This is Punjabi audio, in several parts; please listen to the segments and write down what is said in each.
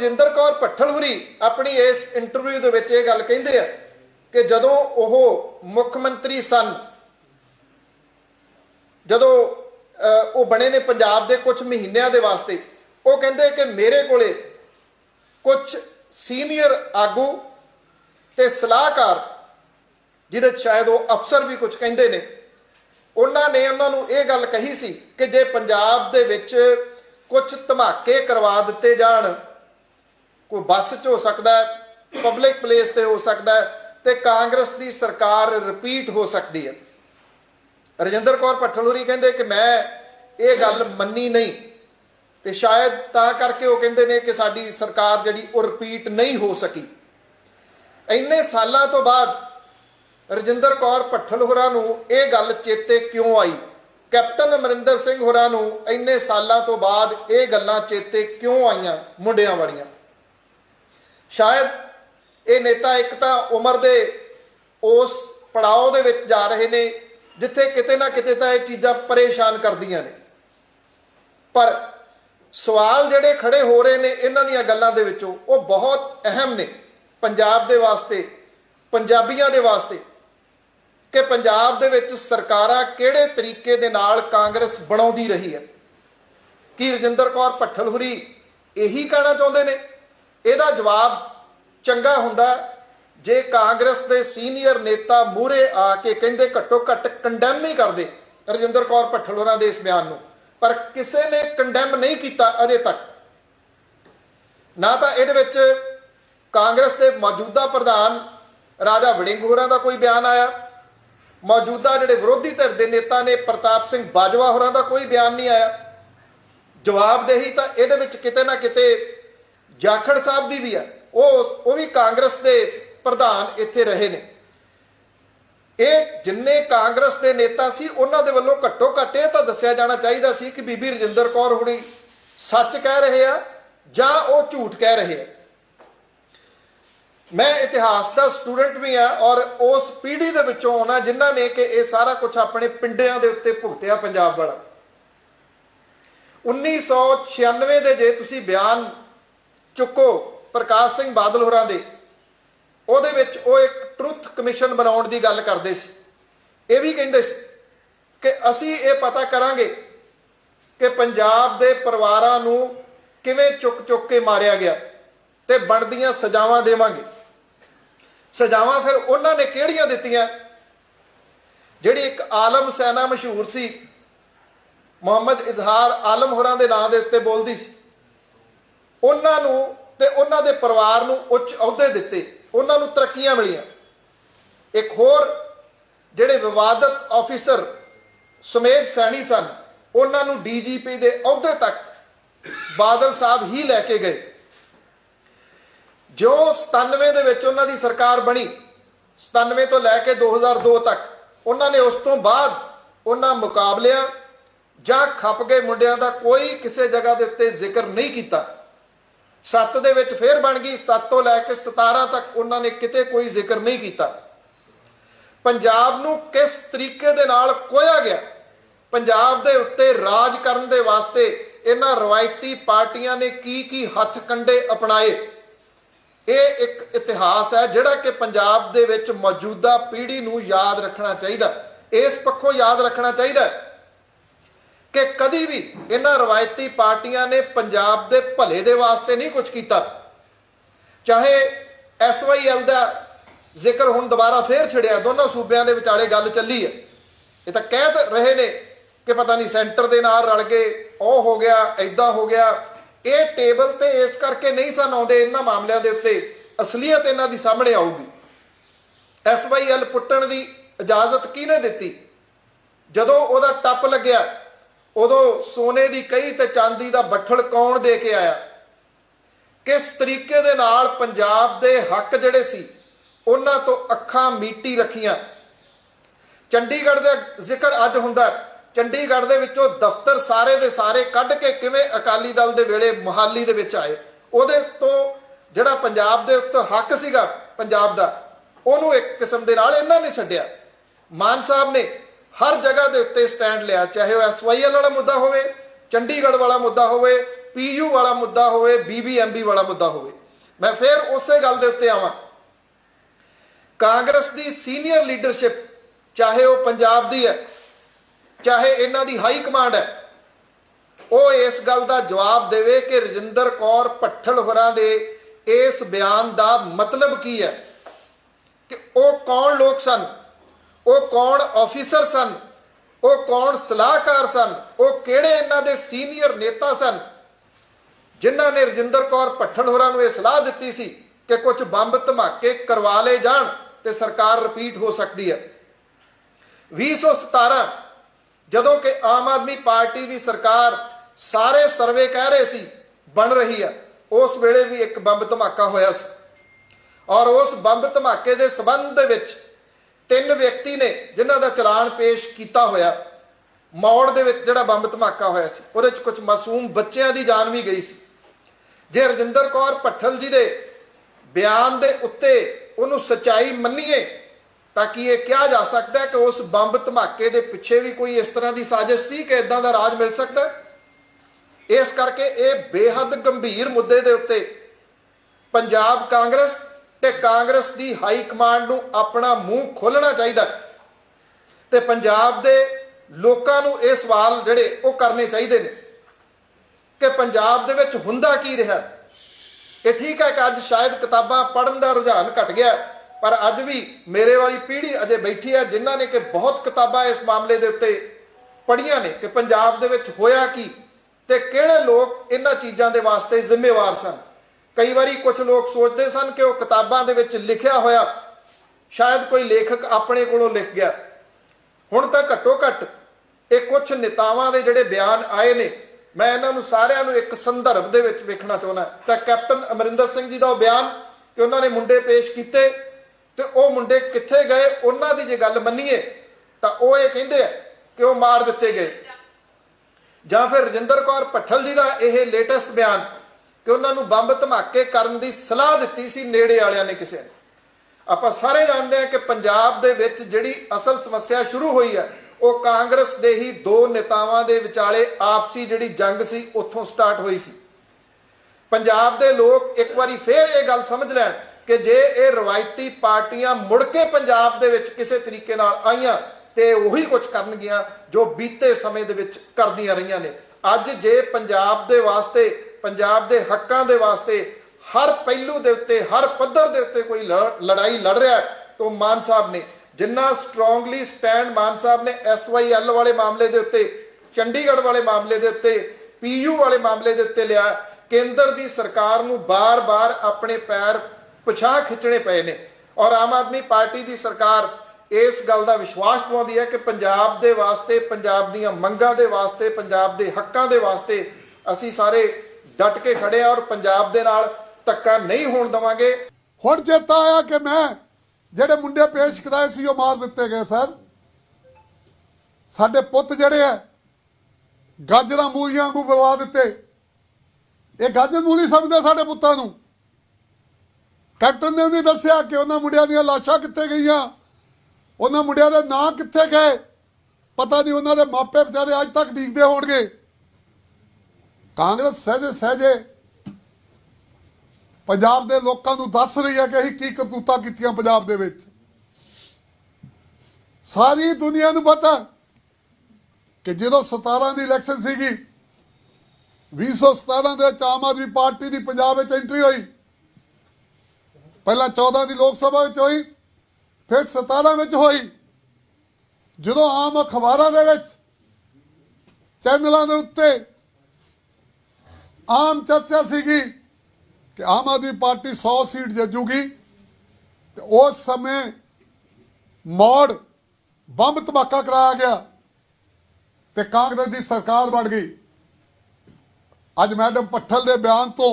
ਰਜਿੰਦਰ ਕੌਰ ਭੱਠਲ ਹੁਰੀ ਆਪਣੀ ਇਸ ਇੰਟਰਵਿਊ ਦੇ ਵਿੱਚ ਇਹ ਗੱਲ ਕਹਿੰਦੇ ਆ ਕਿ ਜਦੋਂ ਉਹ ਮੁੱਖ ਮੰਤਰੀ ਸਨ, ਜਦੋਂ ਉਹ ਬਣੇ ਨੇ ਪੰਜਾਬ ਦੇ ਕੁਝ ਮਹੀਨਿਆਂ ਦੇ ਵਾਸਤੇ, ਉਹ ਕਹਿੰਦੇ ਕਿ ਮੇਰੇ ਕੋਲੇ ਕੁਝ ਸੀਨੀਅਰ ਆਗੂ ਤੇ ਸਲਾਹਕਾਰ, ਜਿਹਦੇ ਸ਼ਾਇਦ ਉਹ ਅਫਸਰ ਵੀ ਕੁਝ ਕਹਿੰਦੇ ਨੇ, ਉਹਨਾਂ ਨੇ ਉਹਨਾਂ ਨੂੰ ਇਹ ਗੱਲ ਕਹੀ ਸੀ ਕਿ ਜੇ ਪੰਜਾਬ ਦੇ ਵਿੱਚ ਕੁਝ ਧਮਾਕੇ ਕਰਵਾ ਦਿੱਤੇ ਜਾਣ ਕੋਈ ਬੱਸ 'ਚ ਹੋ ਸਕਦਾ ਹੈ ਪਬਲਿਕ ਪਲੇਸ ਤੇ ਹੋ ਸਕਦਾ ਹੈ, ਤੇ ਕਾਂਗਰਸ ਦੀ ਸਰਕਾਰ ਰਿਪੀਟ ਹੋ ਸਕਦੀ ਹੈ। ਰਜਿੰਦਰ ਕੌਰ ਭੱਠਲ ਹੋਰੀ ਕਹਿੰਦੇ ਕਿ ਮੈਂ ਇਹ ਗੱਲ ਮੰਨੀ ਨਹੀਂ, ਤੇ ਸ਼ਾਇਦ ਤਾਂ ਕਰਕੇ ਉਹ ਕਹਿੰਦੇ ਨੇ ਕਿ ਸਾਡੀ ਸਰਕਾਰ ਜਿਹੜੀ ਉਹ ਰਿਪੀਟ ਨਹੀਂ ਹੋ ਸਕੀ। ਇੰਨੇ ਸਾਲਾਂ ਤੋਂ ਬਾਅਦ ਰਜਿੰਦਰ ਕੌਰ ਭੱਠਲ ਹੋਰਾਂ ਨੂੰ ਇਹ ਗੱਲ ਚੇਤੇ ਕਿਉਂ ਆਈ? ਕੈਪਟਨ ਅਮਰਿੰਦਰ ਸਿੰਘ ਹੋਰਾਂ ਨੂੰ ਇੰਨੇ ਸਾਲਾਂ ਤੋਂ ਬਾਅਦ ਇਹ ਗੱਲਾਂ ਚੇਤੇ ਕਿਉਂ ਆਈਆਂ ਮੁੰਡਿਆਂ ਵਾਲੀਆਂ? ਸ਼ਾਇਦ ਇਹ ਨੇਤਾ ਇੱਕ ਤਾਂ ਉਮਰ ਦੇ ਉਸ ਪੜਾਅ ਦੇ ਵਿੱਚ ਜਾ ਰਹੇ ਨੇ, ਜਿੱਥੇ ਕਿਤੇ ਨਾ ਕਿਤੇ ਤਾਂ ਇਹ ਚੀਜ਼ਾਂ ਪਰੇਸ਼ਾਨ ਕਰਦੀਆਂ ਨੇ। ਪਰ ਸਵਾਲ ਜਿਹੜੇ ਖੜੇ ਹੋ ਰਹੇ ਨੇ ਇਹਨਾਂ ਦੀਆਂ ਗੱਲਾਂ ਦੇ ਵਿੱਚੋਂ, ਉਹ ਬਹੁਤ ਅਹਿਮ ਨੇ ਪੰਜਾਬ ਦੇ ਵਾਸਤੇ, ਪੰਜਾਬੀਆਂ ਦੇ ਵਾਸਤੇ, ਕਿ ਪੰਜਾਬ ਦੇ ਵਿੱਚ ਸਰਕਾਰਾਂ ਕਿਹੜੇ ਤਰੀਕੇ ਦੇ ਨਾਲ ਕਾਂਗਰਸ ਬਣਾਉਂਦੀ ਰਹੀ ਹੈ। ਕੀ ਰਜਿੰਦਰ ਕੌਰ ਭੱਠਲ ਹੁਰੀ ਇਹੀ ਕਹਿਣਾ ਚਾਹੁੰਦੇ ਨੇ? ਇਹਦਾ ਜਵਾਬ ਚੰਗਾ ਹੁੰਦਾ ਜੇ ਕਾਂਗਰਸ ਦੇ ਸੀਨੀਅਰ ਨੇਤਾ ਮੂਹਰੇ ਆ ਕੇ ਕਹਿੰਦੇ ਘੱਟੋ ਘੱਟ ਕੰਡੈਮ ਹੀ ਕਰਦੇ, ਰਜਿੰਦਰ ਕੌਰ ਭੱਠਲ ਹੋਰਾਂ ਦੇ ਇਸ ਬਿਆਨ ਨੂੰ। ਪਰ ਕਿਸੇ ਨੇ ਕੰਡੈਮ ਨਹੀਂ ਕੀਤਾ ਅਜੇ ਤੱਕ। ਨਾ ਤਾਂ ਇਹਦੇ ਵਿੱਚ ਕਾਂਗਰਸ ਦੇ ਮੌਜੂਦਾ ਪ੍ਰਧਾਨ ਰਾਜਾ ਵੜਿੰਗ ਹੋਰਾਂ ਦਾ ਕੋਈ ਬਿਆਨ ਆਇਆ। ਮੌਜੂਦਾ ਜਿਹੜੇ ਵਿਰੋਧੀ ਧਿਰ ਦੇ ਨੇਤਾ ਨੇ ਪ੍ਰਤਾਪ ਸਿੰਘ ਬਾਜਵਾ ਹੋਰਾਂ ਦਾ ਕੋਈ ਬਿਆਨ ਨਹੀਂ ਆਇਆ। ਜਵਾਬਦੇਹੀ ਤਾਂ ਇਹਦੇ ਵਿੱਚ ਕਿਤੇ ਨਾ ਕਿਤੇ ਜਾਖੜ ਸਾਹਿਬ ਦੀ ਵੀ ਹੈ। ਉਹ ਉਹ ਵੀ ਕਾਂਗਰਸ ਦੇ ਪ੍ਰਧਾਨ ਇੱਥੇ ਰਹੇ ਨੇ। ਇਹ ਜਿੰਨੇ ਕਾਂਗਰਸ ਦੇ ਨੇਤਾ ਸੀ, ਉਹਨਾਂ ਦੇ ਵੱਲੋਂ ਘੱਟੋ ਘੱਟ ਇਹ ਤਾਂ ਦੱਸਿਆ ਜਾਣਾ ਚਾਹੀਦਾ ਸੀ ਕਿ ਬੀਬੀ ਰਜਿੰਦਰ ਕੌਰ ਹੁਣੀ ਸੱਚ ਕਹਿ ਰਹੇ ਆ ਜਾਂ ਉਹ ਝੂਠ ਕਹਿ ਰਹੇ ਆ। ਮੈਂ ਇਤਿਹਾਸ ਦਾ ਸਟੂਡੈਂਟ ਵੀ ਆ ਔਰ ਉਸ ਪੀੜ੍ਹੀ ਦੇ ਵਿੱਚੋਂ ਆਉਣਾ ਜਿਨ੍ਹਾਂ ਨੇ ਕਿ ਇਹ ਸਾਰਾ ਕੁਝ ਆਪਣੇ ਪਿੰਡਿਆਂ ਦੇ ਉੱਤੇ ਭੁਗਤਿਆ ਪੰਜਾਬ ਵਾਲਾ। 1996 ਦੇ ਜੇ ਤੁਸੀਂ ਬਿਆਨ ਚੁੱਕੋ ਪ੍ਰਕਾਸ਼ ਸਿੰਘ ਬਾਦਲ ਹੋਰਾਂ ਦੇ। ਉਹਦੇ ਵਿੱਚ ਉਹ ਇੱਕ ਟਰੁੱਥ ਕਮਿਸ਼ਨ ਬਣਾਉਣ ਦੀ ਗੱਲ ਕਰਦੇ ਸੀ। ਇਹ ਵੀ ਕਹਿੰਦੇ ਸੀ ਕਿ ਅਸੀਂ ਇਹ ਪਤਾ ਕਰਾਂਗੇ ਕਿ ਪੰਜਾਬ ਦੇ ਪਰਿਵਾਰਾਂ ਨੂੰ ਕਿਵੇਂ ਚੁੱਕ ਚੁੱਕ ਕੇ ਮਾਰਿਆ ਗਿਆ ਤੇ ਬਣਦੀਆਂ ਸਜ਼ਾਵਾਂ ਦੇਵਾਂਗੇ। ਸਜ਼ਾਵਾਂ ਫਿਰ ਉਹਨਾਂ ਨੇ ਕਿਹੜੀਆਂ ਦਿੱਤੀਆਂ? ਜਿਹੜੀ ਇੱਕ ਆਲਮ ਸੈਨਾ ਮਸ਼ਹੂਰ ਸੀ, ਮੁਹੰਮਦ ਇਜ਼ਹਾਰ ਆਲਮ ਹੋਰਾਂ ਦੇ ਨਾਂ ਦੇ ਉੱਤੇ ਬੋਲਦੀ ਸੀ। ਉਹਨਾਂ ਨੂੰ ਤੇ ਉਹਨਾਂ ਦੇ ਪਰਿਵਾਰ ਨੂੰ ਉੱਚ ਅਹੁਦੇ ਦਿੱਤੇ। ਉਹਨਾਂ ਨੂੰ ਤਰੱਕੀਆਂ ਮਿਲੀਆਂ। ਇੱਕ ਹੋਰ ਜਿਹੜੇ ਵਿਵਾਦਤ ਆਫੀਸਰ ਸੁਮੇਧ ਸੈਣੀ ਸਨ, ਉਹਨਾਂ ਨੂੰ ਡੀਜੀਪੀ ਦੇ ਅਹੁਦੇ ਤੱਕ ਬਾਦਲ ਸਾਹਿਬ ਹੀ ਲੈ ਕੇ ਗਏ। ਜੋ 97 ਦੇ ਵਿੱਚ ਉਹਨਾਂ ਦੀ ਸਰਕਾਰ ਬਣੀ 97 ਤੋਂ ਲੈ ਕੇ 2002 ਤੱਕ, ਉਹਨਾਂ ਨੇ ਉਸ ਤੋਂ ਬਾਅਦ ਉਹਨਾਂ ਮੁਕਾਬਲਿਆਂ ਜਾਂ ਖੱਪ ਗਏ ਮੁੰਡਿਆਂ ਦਾ ਕੋਈ ਕਿਸੇ ਜਗ੍ਹਾ ਦੇ ਉੱਤੇ ਜ਼ਿਕਰ ਨਹੀਂ ਕੀਤਾ। 7 ਦੇ ਵਿੱਚ ਫੇਰ ਬਣ ਗਈ 7 ਤੋਂ ਲੈ ਕੇ 17 ਤੱਕ ਉਹਨਾਂ ਨੇ ਕਿਤੇ ਕੋਈ ਜ਼ਿਕਰ ਨਹੀਂ ਕੀਤਾ। ਪੰਜਾਬ ਨੂੰ ਕਿਸ ਤਰੀਕੇ ਦੇ ਨਾਲ ਕੋਇਆ ਗਿਆ? ਪੰਜਾਬ ਦੇ ਉੱਤੇ ਰਾਜ ਕਰਨ ਦੇ ਵਾਸਤੇ ਇਹਨਾਂ ਰਵਾਇਤੀ ਪਾਰਟੀਆਂ ਨੇ ਕੀ ਕੀ ਹੱਥ ਕੰਡੇ ਅਪਣਾਏ? ਇਹ ਇੱਕ ਇਤਿਹਾਸ ਹੈ ਜਿਹੜਾ ਕਿ ਪੰਜਾਬ ਦੇ ਵਿੱਚ ਮੌਜੂਦਾ ਪੀੜ੍ਹੀ ਨੂੰ ਯਾਦ ਰੱਖਣਾ ਚਾਹੀਦਾ। ਇਸ ਪੱਖੋਂ ਯਾਦ ਰੱਖਣਾ ਚਾਹੀਦਾ ਕਿ ਕਦੀ ਵੀ ਇਹਨਾਂ ਰਵਾਇਤੀ ਪਾਰਟੀਆਂ ਨੇ ਪੰਜਾਬ ਦੇ ਭਲੇ ਦੇ ਵਾਸਤੇ ਨਹੀਂ ਕੁਝ ਕੀਤਾ। ਚਾਹੇ ਐਸਵਾਈਐਲ ਦਾ ਜ਼ਿਕਰ ਹੁਣ ਦੁਬਾਰਾ ਫੇਰ ਛਿੜਿਆ, ਦੋਨੋਂ ਸੂਬਿਆਂ ਦੇ ਵਿਚਾਲੇ ਗੱਲ ਚੱਲੀ ਹੈ। ਇਹ ਤਾਂ ਕਹਿ ਰਹੇ ਨੇ ਕਿ ਪਤਾ ਨਹੀਂ ਸੈਂਟਰ ਦੇ ਨਾਲ ਰਲ ਗਏ ਉਹ ਹੋ ਗਿਆ ਐਦਾਂ ਹੋ ਗਿਆ। ਇਹ ਟੇਬਲ ਤੇ ਇਸ ਕਰਕੇ ਨਹੀਂ ਸਨ ਆਉਂਦੇ, ਇਹਨਾਂ ਮਾਮਲਿਆਂ ਦੇ ਉੱਤੇ ਅਸਲੀਅਤ ਇਹਨਾਂ ਦੀ ਸਾਹਮਣੇ ਆਊਗੀ। ਐਸਵਾਈਐਲ ਪੁੱਟਣ ਦੀ ਇਜਾਜ਼ਤ ਕਿਹਨੇ ਦਿੱਤੀ? ਜਦੋਂ ਉਹਦਾ ਟੱਪ ਲੱਗਿਆ ਉਦੋਂ ਸੋਨੇ ਦੀ ਕਈ ਤੇ ਚਾਂਦੀ ਦਾ ਬੱਠਲ ਕੌਣ ਦੇ ਕੇ ਆਇਆ? ਕਿਸ ਤਰੀਕੇ ਦੇ ਨਾਲ ਪੰਜਾਬ ਦੇ ਹੱਕ ਜਿਹੜੇ ਸੀ, ਉਹਨਾਂ ਤੋਂ ਅੱਖਾਂ ਮੀਟੀ ਰੱਖੀਆਂ? ਚੰਡੀਗੜ੍ਹ ਦਾ ਜ਼ਿਕਰ ਅੱਜ ਹੁੰਦਾ ਚੰਡੀਗੜ੍ਹ ਦੇ ਵਿੱਚੋਂ ਦਫ਼ਤਰ ਸਾਰੇ ਦੇ ਸਾਰੇ ਕੱਢ ਕੇ ਕਿਵੇਂ ਅਕਾਲੀ ਦਲ ਦੇ ਵੇਲੇ ਮੁਹਾਲੀ ਦੇ ਵਿੱਚ ਆਏ? ਉਹਦੇ ਤੋਂ ਜਿਹੜਾ ਪੰਜਾਬ ਦੇ ਉੱਤੇ ਹੱਕ ਸੀਗਾ, ਪੰਜਾਬ ਦਾ, ਉਹਨੂੰ ਇੱਕ ਕਿਸਮ ਦੇ ਨਾਲ ਇਹਨਾਂ ਨੇ ਛੱਡਿਆ। ਮਾਨ ਸਾਹਿਬ ਨੇ ਹਰ ਜਗ੍ਹਾ ਦੇ ਉੱਤੇ ਸਟੈਂਡ ਲਿਆ, ਚਾਹੇ ਉਹ ਐਸਵਾਈਐਲ ਵਾਲਾ ਮੁੱਦਾ ਹੋਵੇ, ਚੰਡੀਗੜ੍ਹ ਵਾਲਾ ਮੁੱਦਾ ਹੋਵੇ, ਪੀਯੂ ਵਾਲਾ ਮੁੱਦਾ ਹੋਵੇ, ਬੀਬੀਐਮਬੀ ਵਾਲਾ ਮੁੱਦਾ ਹੋਵੇ। ਮੈਂ ਫਿਰ ਉਸੇ ਗੱਲ ਦੇ ਉੱਤੇ ਆਵਾਂ। ਕਾਂਗਰਸ ਦੀ ਸੀਨੀਅਰ ਲੀਡਰਸ਼ਿਪ, ਚਾਹੇ ਉਹ ਪੰਜਾਬ ਦੀ ਹੈ, ਚਾਹੇ ਇਹਨਾਂ ਦੀ ਹਾਈ ਕਮਾਂਡ ਹੈ, ਉਹ ਇਸ ਗੱਲ ਦਾ ਜਵਾਬ ਦੇਵੇ ਕਿ ਰਜਿੰਦਰ ਕੌਰ ਭੱਠਲ ਹੋਰਾਂ ਦੇ ਇਸ ਬਿਆਨ ਦਾ ਮਤਲਬ ਕੀ ਹੈ ਕਿ ਉਹ ਕੌਣ ਲੋਕ ਸਨ? ਉਹ ਕੌਣ ਆਫੀਸਰ ਸਨ? ਉਹ ਕੌਣ ਸਲਾਹਕਾਰ ਸਨ? ਉਹ ਕਿਹੜੇ ਇਹਨਾਂ ਦੇ ਸੀਨੀਅਰ ਨੇਤਾ ਸਨ? ਜਿਨ੍ਹਾਂ ਨੇ ਰਜਿੰਦਰ ਕੌਰ ਭੱਠਲ ਹੋਰਾਂ ਨੂੰ ਇਹ ਸਲਾਹ ਦਿੱਤੀ ਸੀ ਕਿ ਕੁਝ ਬੰਬ ਧਮਾਕੇ ਕਰਵਾ ਲਏ ਜਾਣ ਤੇ ਸਰਕਾਰ ਰਿਪੀਟ ਹੋ ਸਕਦੀ ਹੈ। 2017 ਜਦੋਂ ਕਿ ਆਮ ਆਦਮੀ ਪਾਰਟੀ ਦੀ ਸਰਕਾਰ ਸਾਰੇ ਸਰਵੇ ਕਹਿ ਰਹੇ ਸੀ, ਬਣ ਰਹੀ ਹੈ। ਉਸ ਵੇਲੇ ਵੀ ਇੱਕ ਬੰਬ ਧਮਾਕਾ ਹੋਇਆ ਸੀ। ਔਰ ਉਸ ਬੰਬ ਧਮਾਕੇ ਦੇ ਸਬੰਧ ਦੇ ਵਿੱਚ ਤਿੰਨ ਵਿਅਕਤੀ ਨੇ ਜਿਨ੍ਹਾਂ ਦਾ ਚਲਾਨ ਪੇਸ਼ ਕੀਤਾ ਹੋਇਆ, ਮੌੜ ਦੇ ਵਿੱਚ ਜਿਹੜਾ ਬੰਬ ਧਮਾਕਾ ਹੋਇਆ ਸੀ, ਉਹਦੇ 'ਚ ਕੁਝ ਮਾਸੂਮ ਬੱਚਿਆਂ ਦੀ ਜਾਨ ਵੀ ਗਈ ਸੀ। ਜੇ ਰਜਿੰਦਰ ਕੌਰ ਭੱਠਲ ਜੀ ਦੇ ਬਿਆਨ ਦੇ ਉੱਤੇ ਉਹਨੂੰ ਸਚਾਈ ਮੰਨੀਏ, ਤਾਂ ਕੀ ਇਹ ਕਿਹਾ ਜਾ ਸਕਦਾ ਕਿ ਉਸ ਬੰਬ ਧਮਾਕੇ ਦੇ ਪਿੱਛੇ ਵੀ ਕੋਈ ਇਸ ਤਰ੍ਹਾਂ ਦੀ ਸਾਜ਼ਿਸ਼ ਸੀ ਕਿ ਇਦਾਂ ਦਾ ਰਾਜ ਮਿਲ ਸਕਦਾ? ਇਸ ਕਰਕੇ ਇਹ ਬੇਹੱਦ ਗੰਭੀਰ ਮੁੱਦੇ ਦੇ ਉੱਤੇ ਪੰਜਾਬ ਕਾਂਗਰਸ ਤੇ ਕਾਂਗਰਸ ਦੀ ਹਾਈ ਕਮਾਂਡ ਨੂੰ ਆਪਣਾ ਮੂੰਹ ਖੋਲਣਾ ਚਾਹੀਦਾ ਹੈ। ਤੇ ਪੰਜਾਬ ਦੇ ਲੋਕਾਂ ਨੂੰ ਇਹ ਸਵਾਲ ਜਿਹੜੇ ਉਹ ਕਰਨੇ ਚਾਹੀਦੇ ਨੇ ਕਿ ਪੰਜਾਬ ਦੇ ਵਿੱਚ ਹੁੰਦਾ ਕੀ ਰਿਹਾ ਇਹ ਠੀਕ ਹੈ ਕਿ ਅੱਜ ਸ਼ਾਇਦ ਕਿਤਾਬਾਂ ਪੜ੍ਹਨ ਦਾ ਰੁਝਾਨ ਘਟ ਗਿਆ, ਪਰ ਅੱਜ ਵੀ ਮੇਰੇ ਵਾਲੀ ਪੀੜ੍ਹੀ ਅਜੇ ਬੈਠੀ ਹੈ ਜਿਨ੍ਹਾਂ ਨੇ ਕਿ ਬਹੁਤ ਕਿਤਾਬਾਂ ਇਸ ਮਾਮਲੇ ਦੇ ਉੱਤੇ ਪੜ੍ਹੀਆਂ ਨੇ ਕਿ ਪੰਜਾਬ ਦੇ ਵਿੱਚ ਹੋਇਆ ਕੀ ਤੇ ਕਿਹੜੇ ਲੋਕ ਇਹਨਾਂ ਚੀਜ਼ਾਂ ਦੇ ਵਾਸਤੇ ਜ਼ਿੰਮੇਵਾਰ ਸਨ ਕਈ ਵਾਰੀ ਕੁਝ ਲੋਕ ਸੋਚਦੇ ਸਨ ਕਿ ਉਹ ਕਿਤਾਬਾਂ ਦੇ ਵਿੱਚ ਲਿਖਿਆ ਹੋਇਆ ਸ਼ਾਇਦ ਕੋਈ ਲੇਖਕ ਆਪਣੇ ਕੋਲੋਂ ਲਿਖ ਗਿਆ। ਹੁਣ ਤਾਂ ਘੱਟੋ ਘੱਟ ਇਹ ਕੁਝ ਨੇਤਾਵਾਂ ਦੇ ਜਿਹੜੇ ਬਿਆਨ ਆਏ ਨੇ, ਮੈਂ ਇਹਨਾਂ ਨੂੰ ਸਾਰਿਆਂ ਨੂੰ ਇੱਕ ਸੰਦਰਭ ਦੇ ਵਿੱਚ ਵੇਖਣਾ ਚਾਹੁੰਦਾ ਤਾਂ ਕੈਪਟਨ ਅਮਰਿੰਦਰ ਸਿੰਘ ਜੀ ਦਾ ਉਹ ਬਿਆਨ ਕਿ ਉਹਨਾਂ ਨੇ ਮੁੰਡੇ ਪੇਸ਼ ਕੀਤੇ ਤੇ ਉਹ ਮੁੰਡੇ ਕਿੱਥੇ ਗਏ, ਉਹਨਾਂ ਦੀ ਜੇ ਗੱਲ ਮੰਨੀਏ ਤਾਂ ਉਹ ਇਹ ਕਹਿੰਦੇ ਆ ਕਿ ਉਹ ਮਾਰ ਦਿੱਤੇ ਗਏ। ਜਾਂ ਫਿਰ ਰਜਿੰਦਰ ਕੌਰ ਭੱਠਲ ਜੀ ਦਾ ਇਹ ਲੇਟੈਸਟ ਬਿਆਨ ਕਿ ਉਹਨਾਂ ਨੂੰ ਬੰਬ ਧਮਾਕੇ ਕਰਨ ਦੀ ਸਲਾਹ ਦਿੱਤੀ ਸੀ ਨੇੜੇ ਵਾਲਿਆਂ ਨੇ ਕਿਸੇ ਨੇ। ਆਪਾਂ ਸਾਰੇ ਜਾਣਦੇ ਹਾਂ ਕਿ ਪੰਜਾਬ ਦੇ ਵਿੱਚ ਜਿਹੜੀ ਅਸਲ ਸਮੱਸਿਆ ਸ਼ੁਰੂ ਹੋਈ ਹੈ, ਉਹ ਕਾਂਗਰਸ ਦੇ ਹੀ ਦੋ ਨੇਤਾਵਾਂ ਦੇ ਵਿਚਾਲੇ ਆਪਸੀ ਜਿਹੜੀ ਜੰਗ ਸੀ, ਉੱਥੋਂ ਸਟਾਰਟ ਹੋਈ ਸੀ। ਪੰਜਾਬ ਦੇ ਲੋਕ ਇੱਕ ਵਾਰੀ ਫੇਰ ਇਹ ਗੱਲ ਸਮਝ ਲੈਣ ਕਿ ਜੇ ਇਹ ਰਵਾਇਤੀ ਪਾਰਟੀਆਂ ਮੁੜ ਕੇ ਪੰਜਾਬ ਦੇ ਵਿੱਚ ਕਿਸੇ ਤਰੀਕੇ ਨਾਲ ਆਈਆਂ, ਤੇ ਉਹੀ ਕੁਝ ਕਰਨਗੀਆਂ ਜੋ ਬੀਤੇ ਸਮੇਂ ਦੇ ਵਿੱਚ ਕਰਦੀਆਂ ਰਹੀਆਂ ਨੇ। ਅੱਜ ਜੇ ਪੰਜਾਬ ਦੇ ਵਾਸਤੇ ਪੰਜਾਬ ਦੇ ਹੱਕਾਂ ਦੇ ਵਾਸਤੇ ਹਰ ਪਹਿਲੂ ਦੇ ਉੱਤੇ, ਹਰ ਪੱਧਰ ਦੇ ਉੱਤੇ ਕੋਈ ਲੜ- ਲੜਾਈ ਲੜ ਰਿਹਾ ਹੈ ਮਾਨ ਸਾਹਿਬ ਨੇ। ਜਿੰਨਾ ਸਟਰੋਂਗਲੀ ਸਟੈਂਡ ਮਾਨ ਸਾਹਿਬ ਨੇ ਐਸਵਾਈਐਲ ਵਾਲੇ ਮਾਮਲੇ ਦੇ ਉੱਤੇ, ਚੰਡੀਗੜ੍ਹ ਵਾਲੇ ਮਾਮਲੇ ਦੇ ਉੱਤੇ ਪੀਯੂ ਵਾਲੇ ਮਾਮਲੇ ਦੇ ਉੱਤੇ ਲਿਆ, ਕੇਂਦਰ ਦੀ ਸਰਕਾਰ ਨੂੰ ਬਾਰ-ਬਾਰ ਆਪਣੇ ਪੈਰ ਪਛਾਹ ਖਿੱਚਣੇ ਪਏ ਨੇ। ਔਰ ਆਮ ਆਦਮੀ ਪਾਰਟੀ ਦੀ ਸਰਕਾਰ ਇਸ ਗੱਲ ਦਾ ਵਿਸ਼ਵਾਸ ਦਿਵਾਉਂਦੀ ਹੈ ਕਿ ਪੰਜਾਬ ਦੇ ਵਾਸਤੇ, ਪੰਜਾਬ ਦੀਆਂ ਮੰਗਾਂ ਦੇ ਵਾਸਤੇ, ਪੰਜਾਬ ਦੇ ਹੱਕਾਂ ਦੇ ਵਾਸਤੇ ਅਸੀਂ ਸਾਰੇ ਡਟ ਕੇ ਖੜੇ ਆ ਔਰ ਪੰਜਾਬ ਦੇ ਨਾਲ ਧੱਕਾ ਨਹੀਂ ਹੋਣ ਦਵਾਂਗੇ। ਹੁਣ ਚੇਤਾ ਆਇਆ ਕਿ ਮੈਂ ਜਿਹੜੇ ਮੁੰਡੇ ਪੇਸ਼ ਕਰਾਏ ਸੀ, ਉਹ ਮਾਰ ਦਿੱਤੇ ਗਏ ਸਰ ਸਾਡੇ ਪੁੱਤ ਜਿਹੜੇ ਆ ਗਾਜਰਾਂ ਮੂਲੀਆਂ ਨੂੰ ਬਰਵਾ ਦਿੱਤੇ। ਇਹ ਗਾਜਰ ਮੂਲੀ ਸਮਝਦੇ ਸਾਡੇ ਪੁੱਤਾਂ ਨੂੰ। ਕੈਪਟਨ ਨੇ ਉਹਨੇ ਦੱਸਿਆ ਕਿ ਉਹਨਾਂ ਮੁੰਡਿਆਂ ਦੀਆਂ ਲਾਸ਼ਾਂ ਕਿੱਥੇ ਗਈਆਂ? ਉਹਨਾਂ ਮੁੰਡਿਆਂ ਦੇ ਨਾਂ ਕਿੱਥੇ ਗਏ? ਪਤਾ ਨਹੀਂ ਉਹਨਾਂ ਦੇ ਮਾਪੇ ਵਿਚਾਰੇ ਅੱਜ ਤੱਕ ਡੀਕਦੇ ਹੋਣਗੇ। ਕਾਂਗਰਸ ਸਹਿਜੇ ਸਹਿਜੇ ਪੰਜਾਬ ਦੇ ਲੋਕਾਂ ਨੂੰ ਦੱਸ ਰਹੀ ਹੈ ਕਿ ਅਸੀਂ ਕੀ ਕਰਤੂਤਾਂ ਕੀਤੀਆਂ ਪੰਜਾਬ ਦੇ ਵਿੱਚ। ਸਾਰੀ ਦੁਨੀਆ ਨੂੰ ਪਤਾ ਕਿ ਜਦੋਂ 17 ਦੀ ਇਲੈਕਸ਼ਨ ਸੀਗੀ 2017 ਦੇ ਵਿੱਚ ਆਮ ਆਦਮੀ ਪਾਰਟੀ ਦੀ ਪੰਜਾਬ ਵਿੱਚ ਐਂਟਰੀ ਹੋਈ। ਪਹਿਲਾਂ 14 ਦੀ ਲੋਕ ਸਭਾ ਵਿੱਚ ਹੋਈ, ਫਿਰ 17 ਵਿੱਚ ਹੋਈ। ਜਦੋਂ ਆਮ ਅਖਬਾਰਾਂ ਦੇ ਵਿੱਚ ਚੈਨਲਾਂ ਦੇ ਉੱਤੇ ਆਮ ਚਰਚਾ ਸੀਗੀ ਕਿ ਆਮ ਆਦਮੀ ਪਾਰਟੀ 100 ਸੀਟ ਜਿੱਤੂਗੀ ਤੇ ਉਸ ਸਮੇਂ ਮੌੜ ਬੰਬ ਧਮਾਕਾ ਕਰਾਇਆ ਗਿਆ ਤੇ ਕਾਂਗਰਸ ਦੀ ਸਰਕਾਰ ਬਣ ਗਈ। ਅੱਜ ਮੈਡਮ ਪੱਠਲ ਦੇ ਬਿਆਨ ਤੋਂ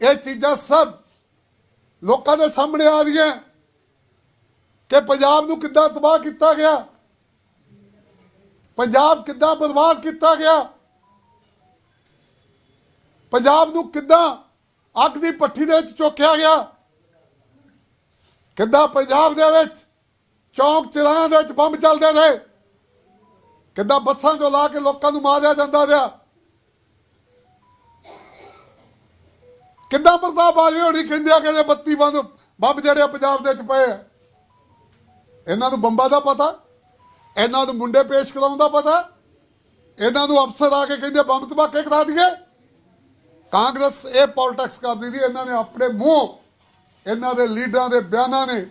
ਇਹ ਚੀਜ਼ਾਂ ਸਭ ਲੋਕਾਂ ਦੇ ਸਾਹਮਣੇ ਆ ਰਹੀਆਂ ਕਿ ਪੰਜਾਬ ਨੂੰ ਕਿੱਦਾਂ ਤਬਾਹ ਕੀਤਾ ਗਿਆ, ਪੰਜਾਬ ਕਿੱਦਾਂ ਬਰਬਾਦ ਕੀਤਾ ਗਿਆ। ਪੰਜਾਬ ਨੂੰ ਕਿੱਦਾਂ ਅੱਗ ਦੀ ਪੱਠੀ ਦੇ ਵਿੱਚ ਚੋਕਿਆ ਗਿਆ? ਕਿੱਦਾਂ ਪੰਜਾਬ ਦੇ ਵਿੱਚ ਚੌਂਕ ਚਿਰਾਇਆਂ ਦੇ ਵਿੱਚ ਬੰਬ ਚੱਲਦੇ ਨੇ ਕਿੱਦਾਂ ਬੱਸਾਂ ਚੋਂ ਲਾ ਕੇ ਲੋਕਾਂ ਨੂੰ ਮਾਰਿਆ ਜਾਂਦਾ ਰਿਹਾ? ਕਿੱਦਾਂ ਪ੍ਰਤਾਪ ਬਾਜਵੇ ਹੋਣੀ ਕਹਿੰਦੇ ਆ ਕਿ ਜੇ ਬੱਤੀ ਬੰਦ, ਬੰਬ ਜਿਹੜੇ ਆ ਪੰਜਾਬ ਦੇ ਵਿੱਚ ਪਏ ਆ? ਇਹਨਾਂ ਨੂੰ ਬੰਬਾਂ ਦਾ ਪਤਾ? ਇਹਨਾਂ ਨੂੰ ਮੁੰਡੇ ਪੇਸ਼ ਕਰਾਉਣ ਦਾ ਪਤਾ? ਇਹਨਾਂ ਨੂੰ ਅਫਸਰ ਆ ਕੇ ਕਹਿੰਦੇ ਬੰਬ ਧਮਾਕੇ ਕਰਾ ਦਈਏ? ਕਾਂਗਰਸ ਇਹ ਪੋਲਿਟਿਕਸ ਕਰਦੀ ਸੀ, ਇਹਨਾਂ ਨੇ ਆਪਣੇ ਮੂੰਹ, ਇਹਨਾਂ ਦੇ ਲੀਡਰਾਂ ਦੇ ਬਿਆਨਾਂ ਨੇ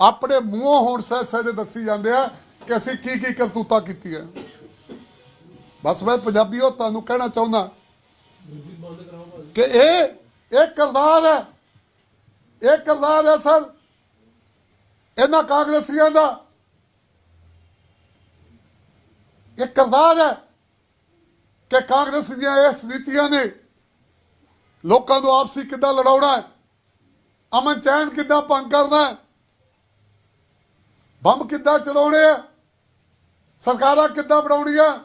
ਆਪਣੇ ਮੂੰਹੋਂ ਹੁਣ ਸਹਿ ਸਹਿਜ ਦੱਸੀ ਜਾਂਦੇ ਆ ਕਿ ਅਸੀਂ ਕੀ ਕੀ ਕਰਤੂਤਾ ਕੀਤੀ ਹੈ ਬਸ ਮੈਂ ਪੰਜਾਬੀਓ ਤੁਹਾਨੂੰ ਕਹਿਣਾ ਚਾਹੁੰਦਾ ਕਿ ਇਹ ਇਹ ਕਰਦਾਰ ਹੈ, ਇਹ ਕਰਦਾਰ ਹੈ ਸਰ, ਇਹਨਾਂ ਕਾਂਗਰਸੀਆਂ ਦਾ। ਇਹ ਕਰਦਾਰ ਹੈ ਕਿ ਕਾਂਗਰਸ ਦੀਆਂ ਇਸ ਨੀਤੀਆਂ ਨੇ ਲੋਕਾਂ ਨੂੰ ਆਪਸੀ ਕਿੱਦਾਂ ਲੜਾਉਣਾ ਹੈ? ਅਮਨ ਚੈਨ ਕਿੱਦਾਂ ਭੰਗ ਕਰਨਾ ਹੈ? ਬੰਬ ਕਿੱਦਾਂ ਚਲਾਉਣੇ ਆ ਸਰਕਾਰਾਂ ਕਿੱਦਾਂ ਬਣਾਉਣੀਆਂ?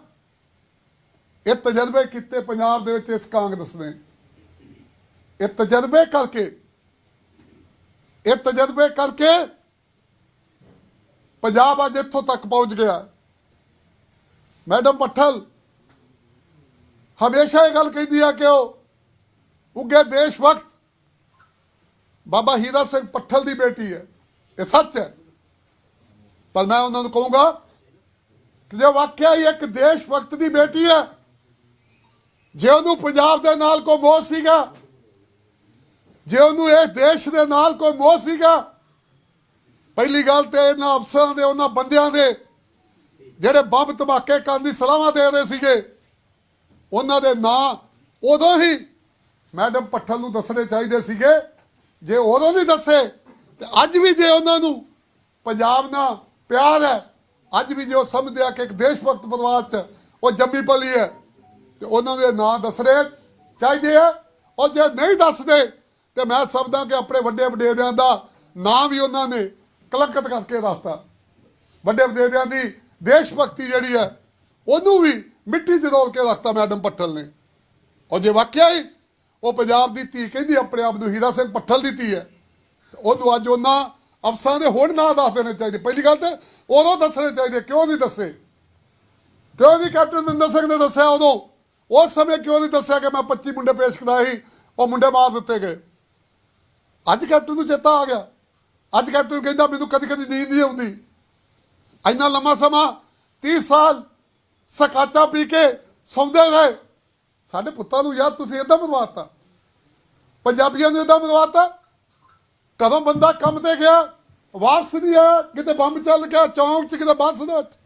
ਇਹ ਤਜਰਬੇ ਕੀਤੇ ਪੰਜਾਬ ਦੇ ਵਿੱਚ ਇਸ ਕਾਂਗਰਸ ਨੇ। ਇਹ ਤਜਰਬੇ ਕਰਕੇ, ਇਹ ਤਜਰਬੇ ਕਰਕੇ ਪੰਜਾਬ ਅੱਜ ਇੱਥੋਂ ਤੱਕ ਪਹੁੰਚ ਗਿਆ। ਮੈਡਮ ਪੱਠਲ, ਹਮੇਸ਼ਾ ਇਹ ਗੱਲ ਕਹਿੰਦੀ ਆ ਕਿ ਉਹ ਉੱਗੇ ਦੇਸ਼ ਵਕਤ ਬਾਬਾ ਹੀਰਾ ਸਿੰਘ ਪੱਠਲ ਦੀ ਬੇਟੀ ਹੈ। ਇਹ ਸੱਚ ਹੈ। ਪਰ ਮੈਂ ਉਹਨਾਂ ਨੂੰ ਕਹੂੰਗਾ ਕਿ ਜੇ ਵਾਕਿਆ ਹੀ ਇੱਕ ਦੇਸ਼ ਵਕਤ ਦੀ ਬੇਟੀ ਹੈ, ਜੇ ਉਹਨੂੰ ਪੰਜਾਬ ਦੇ ਨਾਲ ਕੋਈ ਮੋਹ ਸੀਗਾ, ਜੇ ਉਹਨੂੰ ਇਹ ਦੇਸ਼ ਦੇ ਨਾਲ ਕੋਈ ਮੋਹ ਸੀਗਾ, ਪਹਿਲੀ ਗੱਲ ਤੇ ਇਹਨਾਂ ਅਫਸਰਾਂ ਦੇ, ਉਹਨਾਂ ਬੰਦਿਆਂ ਦੇ ਜਿਹੜੇ ਬੰਬ ਧਮਾਕੇ ਕਰਨ ਦੀ ਸਲਾਹਾਂ ਦੇ ਰਹੇ ਸੀਗੇ, ਉਹਨਾਂ ਦੇ ਨਾਂ ਉਦੋਂ ਹੀ ਮੈਡਮ ਪੱਠਲ ਨੂੰ ਦੱਸਣੇ ਚਾਹੀਦੇ ਸੀਗੇ। ਜੇ ਉਦੋਂ ਨਹੀਂ ਦੱਸੇ, ਤੇ ਅੱਜ ਵੀ ਜੇ ਉਹਨਾਂ ਨੂੰ ਪੰਜਾਬ ਨਾਲ ਪਿਆਰ ਹੈ, ਅੱਜ ਵੀ ਜੇ ਉਹ ਸਮਝਦੇ ਆ ਕਿ ਇੱਕ ਦੇਸ਼ ਭਗਤ ਪਰਿਵਾਰ ਚ ਉਹ ਜੰਮੀ ਪਲੀ ਹੈ, ਤੇ ਉਹਨਾਂ ਦੇ ਨਾਂ ਦੱਸਣੇ ਚਾਹੀਦੇ ਆ। ਔਰ ਜੇ ਨਹੀਂ ਦੱਸਦੇ, ਤੇ ਮੈਂ ਸਮਝਦਾ ਕਿ ਆਪਣੇ ਵੱਡੇ ਵਡੇਰਿਆਂ ਦਾ ਨਾਂ ਵੀ ਉਹਨਾਂ ਨੇ ਕਲੰਕਤ ਕਰਕੇ ਦੱਸਤਾ। ਵੱਡੇ ਵਡੇਰਿਆਂ ਦੀ ਦੇਸ਼ ਭਗਤੀ ਜਿਹੜੀ ਹੈ, ਉਹਨੂੰ ਵੀ ਮਿੱਟੀ 'ਚ ਰੋਲ ਕੇ ਰੱਖਤਾ ਮੈਡਮ ਪੱਠਲ ਨੇ। ਔਰ ਜੇ ਵਾਕਿਆ ਹੀ ਉਹ ਪੰਜਾਬ ਦੀ ਧੀ ਕਹਿੰਦੀ, ਆਪਣੇ ਆਪ ਨੂੰ ਹੀਰਾ ਸਿੰਘ ਪੱਠਲ ਦੀ ਧੀ ਹੈ। ਉਹਨੂੰ ਅੱਜ ਉਹਨਾਂ ਅਫਸਰਾਂ ਦੇ ਹੁਣ ਨਾਂ ਦੱਸ ਦੇਣੇ ਚਾਹੀਦੇ। ਪਹਿਲੀ ਗੱਲ ਤੇ ਉਦੋਂ ਦੱਸਣੇ ਚਾਹੀਦੇ, ਕਿਉਂ ਨਹੀਂ ਦੱਸੇ? ਕਿਉਂ ਨਹੀਂ ਕੈਪਟਨ ਮਨਿੰਦਰ ਸਿੰਘ ਨੇ ਦੱਸਿਆ ਉਦੋਂ ਉਸ ਸਮੇਂ ਕਿਉਂ ਨਹੀਂ ਦੱਸਿਆ ਕਿ ਮੈਂ 25 ਮੁੰਡੇ ਪੇਸ਼ ਕਰਾਏ ਸੀ, ਉਹ ਮੁੰਡੇ ਮਾਰ ਦਿੱਤੇ ਗਏ। ਅੱਜ ਕੈਪਟਨ ਨੂੰ ਚੇਤਾ ਆ ਗਿਆ। ਅੱਜ ਕੈਪਟਨ ਕਹਿੰਦਾ, ਮੈਨੂੰ ਕਦੀ ਕਦੀ ਨੀਂਦ ਨਹੀਂ ਆਉਂਦੀ। ਇੰਨਾ ਲੰਮਾ ਸਮਾਂ 30 ਸਾਲ ਸਕਾਚਾ ਪੀ ਕੇ ਸੌਂਦੇ ਰਹੇ। ਸਾਡੇ ਪੁੱਤਾਂ ਨੂੰ ਯਾਰ ਤੁਸੀਂ ਇਦਾਂ ਮਰਵਾਤਾ ਪੰਜਾਬੀਆਂ ਨੂੰ ਇਦਾਂ ਮਰਵਾਤਾ ਕਦੋਂ ਬੰਦਾ ਕੰਮ ਤੇ ਗਿਆ, ਵਾਪਸ ਨਹੀਂ ਆਇਆ, ਕਿਤੇ ਬੰਬ ਚੱਲ ਗਿਆ, ਚੌਂਕ 'ਚ, ਕਿਤੇ ਬੱਸ ਦੇ ਵਿੱਚ।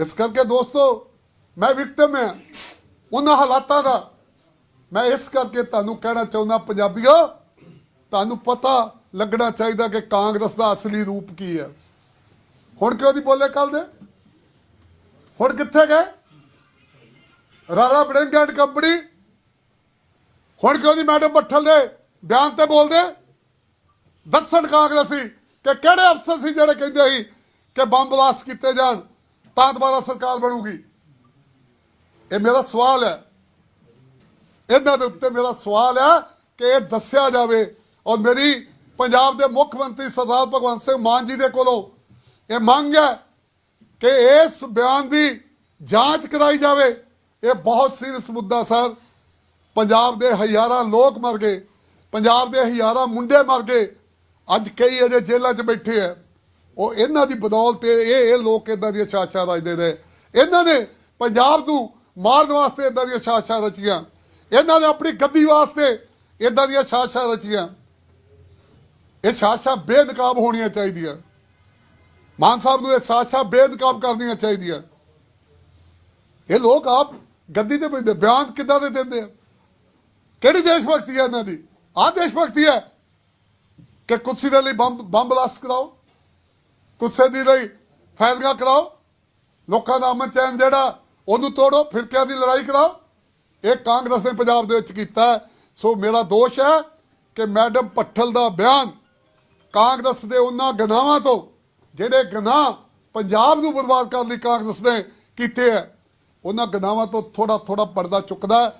ਇਸ ਕਰਕੇ ਦੋਸਤੋ, ਮੈਂ ਵਿਕਟਮ ਹਾਂ। ਉਹਨਾਂ ਹਾਲਾਤਾਂ ਦਾ ਮੈਂ ਇਸ ਕਰਕੇ ਤੁਹਾਨੂੰ ਕਹਿਣਾ ਚਾਹੁੰਦਾ, ਪੰਜਾਬੀਓ, ਤੁਹਾਨੂੰ ਪਤਾ ਲੱਗਣਾ ਚਾਹੀਦਾ ਕਿ ਕਾਂਗਰਸ ਦਾ ਅਸਲੀ ਰੂਪ ਕੀ ਹੈ। ਹੁਣ ਕਿਉਂ ਨਹੀਂ ਬੋਲੇ ਕੱਲ ਦੇ? ਹੁਣ ਕਿੱਥੇ ਗਏ? Rana Baring and company. ਹੁਣ ਕਿਉਂ ਨਹੀਂ ਮੈਡਮ ਬੱਠਲ ਦੇ ਬਿਆਨ ਤੇ ਬੋਲਦੇ? ਦੱਸਣ ਕਾਂਗਰਸੀ ਕਿ ਕਿਹੜੇ ਅਫਸਰ ਸੀ ਜਿਹੜੇ ਕਹਿੰਦੇ ਸੀ ਕਿ ਬੰਬ ਬਲਾਸਟ ਕੀਤੇ ਜਾਣ, ਤਾਂ ਦੁਬਾਰਾ ਸਰਕਾਰ ਬਣੂਗੀ? ਇਹ ਮੇਰਾ ਸਵਾਲ ਹੈ। ਇਹਨਾਂ ਦੇ ਉੱਤੇ ਮੇਰਾ ਸਵਾਲ ਹੈ ਕਿ ਇਹ ਦੱਸਿਆ ਜਾਵੇ ਔਰ ਮੇਰੀ ਪੰਜਾਬ ਦੇ ਮੁੱਖ ਮੰਤਰੀ ਸਰਦਾਰ ਭਗਵੰਤ ਸਿੰਘ ਮਾਨ ਜੀ ਦੇ ਕੋਲੋਂ ਇਹ ਮੰਗ ਹੈ ਕਿ ਇਸ ਬਿਆਨ ਦੀ ਜਾਂਚ ਕਰਾਈ ਜਾਵੇ। ਇਹ ਬਹੁਤ ਸੀਰੀਅਸ ਮੁੱਦਾ ਸਰ। ਪੰਜਾਬ ਦੇ ਹਜ਼ਾਰਾਂ ਲੋਕ ਮਰ ਗਏ। ਪੰਜਾਬ ਦੇ ਹਜ਼ਾਰਾਂ ਮੁੰਡੇ ਮਰ ਗਏ। ਅੱਜ ਕਈ ਅਜੇ ਜੇਲ੍ਹਾਂ 'ਚ ਬੈਠੇ ਆ। ਉਹ ਇਹਨਾਂ ਦੀ ਬਦੌਲਤ ਇਹ ਇਹ ਲੋਕ ਇਦਾਂ ਦੀਆਂ ਛਾਛਾਂ ਰਚਦੇ ਨੇ। ਇਹਨਾਂ ਨੇ ਪੰਜਾਬ ਨੂੰ ਮਾਰਨ ਵਾਸਤੇ ਇਦਾਂ ਦੀਆਂ ਛਾਛਾਂ ਰਚੀਆਂ। ਇਹਨਾਂ ਨੇ ਆਪਣੀ ਗੱਦੀ ਵਾਸਤੇ ਇਦਾਂ ਦੀਆਂ ਛਾਛਾਂ ਰਚੀਆਂ। ਇਹ ਛਾਛਾਂ ਬੇਨਕਾਬ ਹੋਣੀਆਂ ਚਾਹੀਦੀਆਂ। ਮਾਨ ਸਾਹਿਬ ਨੂੰ ਇਹ ਛਾਛਾਂ ਬੇਨਕਾਬ ਕਰਨੀਆਂ ਚਾਹੀਦੀਆਂ। ਇਹ ਲੋਕ ਆਪ ਗੱਦੀ ਤੇ ਬੈਠੇ ਬਿਆਨ ਕਿੱਦਾਂ ਦੇ ਦਿੰਦੇ ਆ? ਕਿਹੜੀ ਦੇਸ਼ ਭਗਤੀ ਹੈ ਇਹਨਾਂ ਦੀ? ਆਹ ਦੇਸ਼ ਭਗਤੀ ਹੈ ਕਿ ਕੁਰਸੀ ਦੇ ਲਈ ਬੰਬ ਬੰਬ ਬਲਾਸਟ ਕਰਾਓ ਕੁਰਸੀ ਦੇ ਲਈ ਫੈਸਲਾ ਕਰਾਓ, ਲੋਕਾਂ ਦਾ ਅਮਨ ਚੈਨ ਜਿਹੜਾ, ਉਹਨੂੰ ਤੋੜੋ, ਫਿਰਕਿਆਂ ਦੀ ਲੜਾਈ ਕਰਾਓ। ਇਹ ਕਾਂਗਰਸ ਨੇ ਪੰਜਾਬ ਦੇ ਵਿੱਚ ਕੀਤਾ ਹੈ। ਸੋ ਮੇਰਾ ਦੋਸ਼ ਹੈ ਕਿ ਮੈਡਮ ਪੱਠਲ ਦਾ ਬਿਆਨ ਕਾਂਗਰਸ ਦੇ ਉਹਨਾਂ ਗਨਾਹਾਂ ਤੋਂ, ਜਿਹੜੇ ਗਨਾਹ ਪੰਜਾਬ ਨੂੰ ਬਰਬਾਦ ਕਰਨ ਲਈ ਕਾਂਗਰਸ ਨੇ ਕੀਤੇ ਹੈ ਉਹਨਾਂ ਗਨਾਵਾਂ ਤੋਂ ਥੋੜਾ ਥੋੜਾ ਪਰਦਾ ਚੁੱਕਦਾ